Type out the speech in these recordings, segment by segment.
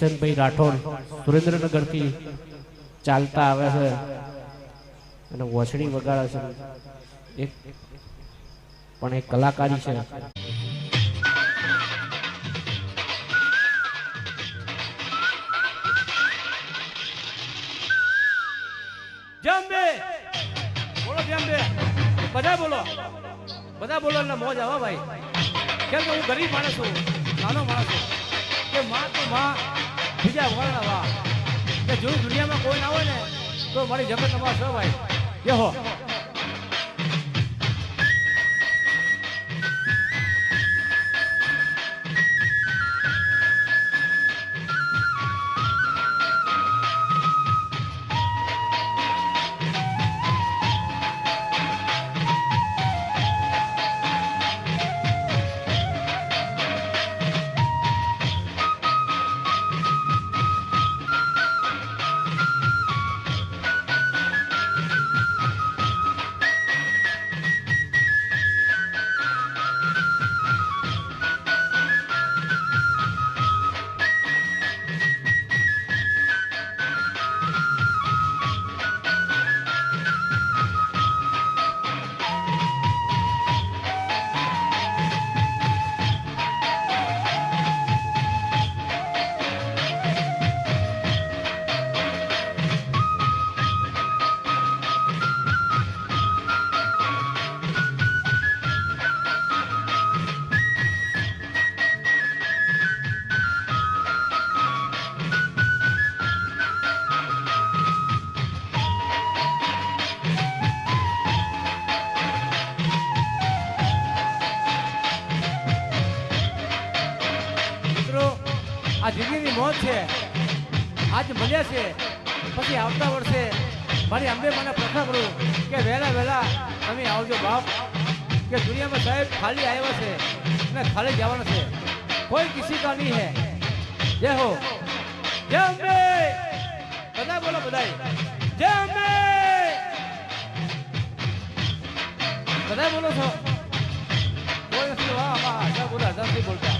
કિશનભાઈ રાઠોડ સુરેન્દ્રનગરથી ચાલતા આવે છે. અને વછડી વગાડે છે. એક પણ એક કલાકારી છે. જંબે બોલો જંબે બધા બોલો. બધા બોલો એટલે મોજ આવો ભાઈ. કેમ કે હું ગરીબ માણસ છું. જો દુનિયામાં કોઈ ના હોય ને તો મારી જગત તમારા સહ ભાઈ. હો આ જિંદગીની મોત છે. આજ મળ્યા છે. પછી આવતા વર્ષે મારી અંબે મને પ્રશ્ન કરું કે વહેલા વહેલા તમે આવજો બાપ. કે દુનિયામાં સાહેબ ખાલી આવ્યા છે અને ખાલી જવાના છે. કોઈ કિસી કા નહીં હે. જય હો. જય અંબે. બધા બોલો બધા જય અંબે. બધા બોલો છો. કોઈ નથી. વાહ વાહ. બોલો હજાર બોલતા.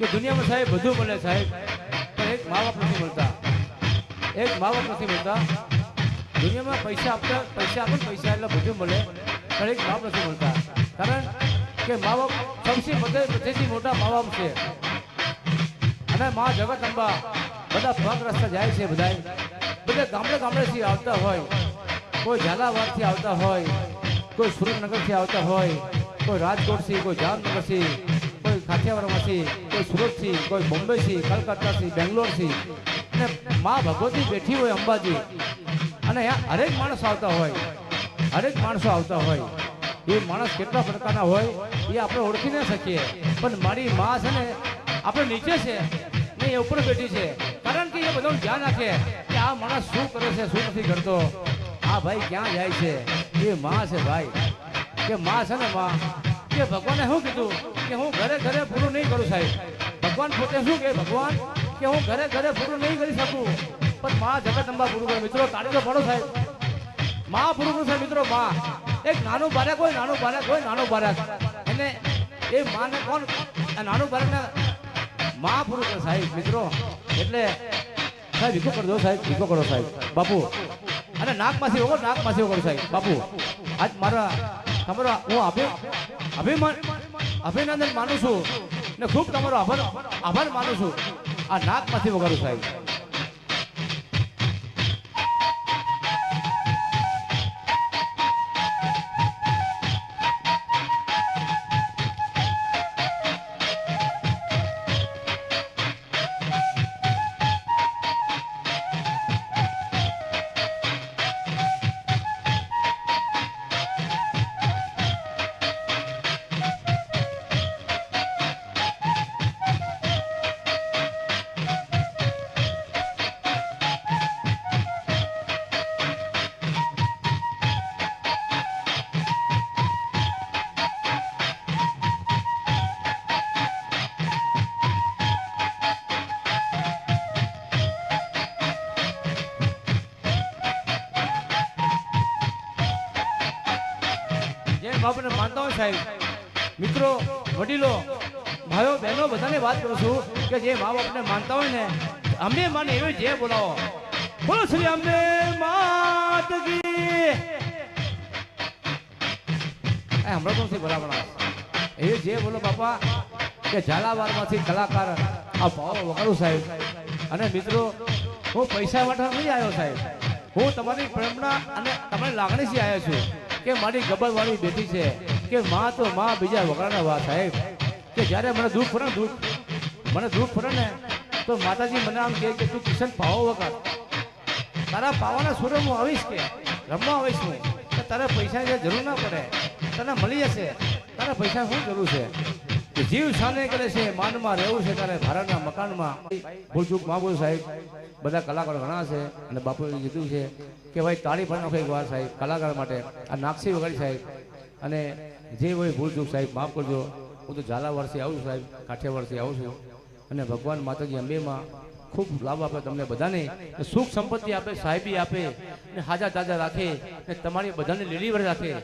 કે દુનિયામાં સાહેબ બધું મળે સાહેબ, પણ એક મા બાપ નથી મળતા. એક મા બાપ નથી મળતા. દુનિયામાં પૈસા આપતા, પૈસા આપે પૈસા એટલે બધું મળે, પણ એક મા બાપ નથી મળતા. કારણ કે મા બાપ સૌથી બધે બધેથી મોટા મા બાપ છે. અને મા જગત અંબા બધા પગ રસ્તા જાય છે બધા બધા ગામડે ગામડેથી આવતા હોય. કોઈ ઝાલાવાડથી આવતા હોય, કોઈ સુરતનગરથી આવતા હોય, કોઈ રાજકોટથી, કોઈ જામનગરથી. કાઠિયાવાડમાંથી કોઈ સુરતથી, કોઈ બોમ્બેથી કલકત્તાથી, બેંગ્લોરથી. અને મા ભગવતી બેઠી હોય અંબાજી. અને અહીંયા હરેક માણસ આવતા હોય. હરેક માણસો આવતા હોય. એ માણસ કેટલા પ્રકારના હોય, એ આપણે ઓળખી ન શકીએ. પણ મારી મા છે ને, આપણે નીચે છે. ને એ ઉપર બેઠી છે. કારણ કે એ બધાનું ધ્યાન રાખે કે આ માણસ શું કરે છે, શું નથી કરતો. આ ભાઈ ક્યાં જાય છે? એ મા છે ભાઈ. કે મા છે ને મા, કે ભગવાને શું કીધું? કે હું ઘરે ઘરે પૂરું નહીં કરું સાહેબ. ભગવાન પોતે શું કે ભગવાન કે હું ઘરે ઘરે પૂરું નહીં કરી શકું. પણ મા જગદંબા પૂરું કરે. મિત્રો, તાળી તો પડો સાહેબ. મા પૂરું કરું સાહેબ, મિત્રો, મા. એક નાનું બાળક હોય, નાનું બાળક હોય, નાનું બાળક. એને એ માને કોણ? નાનું બાળકને મા પૂરું કરે સાહેબ, મિત્રો. એટલે સાહેબ, ભીખો કરી દો સાહેબ, ભીખો કરો સાહેબ. બાપુ, અને નાકમાંથી ઓગો નાકમાંથી ઓગો સાહેબ. બાપુ, આજ મારા, તમારો હું અભિ, અભિમાન અભિનંદન માનું છું ને ખૂબ તમારો આભાર આભાર માનું છું. આ નાકમાંથી વગાડું સાહેબ. જે માનતા હોય સાહેબ. મિત્રો, વડીલો, ભાઈઓ, બહેનો, બધાને વાત કરું છું કે જે મા બાપને માનતા હોય ને, અમે માને એવી જે બોલાવો. બોલો શ્રી અમે માત હમણાં તો નથી બરાબર એ જે બોલો બાપા કે ઝાલાવાડમાંથી કલાકાર આ ભાવ વગાડું સાહેબ. અને મિત્રો, હું પૈસા માટે નહીં આવ્યો સાહેબ. હું તમારી પ્રેમના અને તમારી લાગણીથી આવ્યો છું. કે મારી ગબરવાળી બેટી છે, કે માં તો માં બીજા વગાડાના વા સાહેબ. કે જ્યારે મને દુઃખ પડે દુઃખ, મને દુઃખ પડે ને, તો માતાજી મને આમ કહે કે તું કિશન પાવો વગર. તારા પાવાના સુરે હું આવીશ કે? રમવા આવીશ હું. તારે પૈસાની જરૂર ના પડે. તને મળી જશે. તારા પૈસા શું જરૂર છે? જીવ શાને કરે છે, માનમાં રહેવું છે ત્યારે ભારતના મકાનમાં. ભૂલચૂક માગું સાહેબ, બધા કલાકારો ઘણા છે અને બાપુએ કીધું છે કે ભાઈ તાળી પણ નાખો એક વાર સાહેબ, કલાકાર માટે. આ નાક્ષી વગાડી સાહેબ. અને જે હોય ભૂલચૂક સાહેબ, માફ કરજો, હું તો ઝાલા વર્ષે આવું સાહેબ, કાઠિયા આવું છું. અને ભગવાન માતાજી અંબેમાં ખૂબ લાભ આપે તમને બધાને. સુખ સંપત્તિ આપે, સાહેબી આપે. ને હાજા તાજા રાખે. ને તમારી બધાને લીલી રાખે.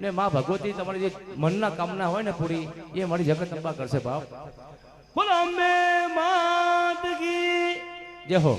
ને માં ભગવતી તમારી જે મનના કામના હોય ને પૂરી, એ મારી જગત અંબા કરશે ભાવ. બોલો, અંબે માત કી જય હો.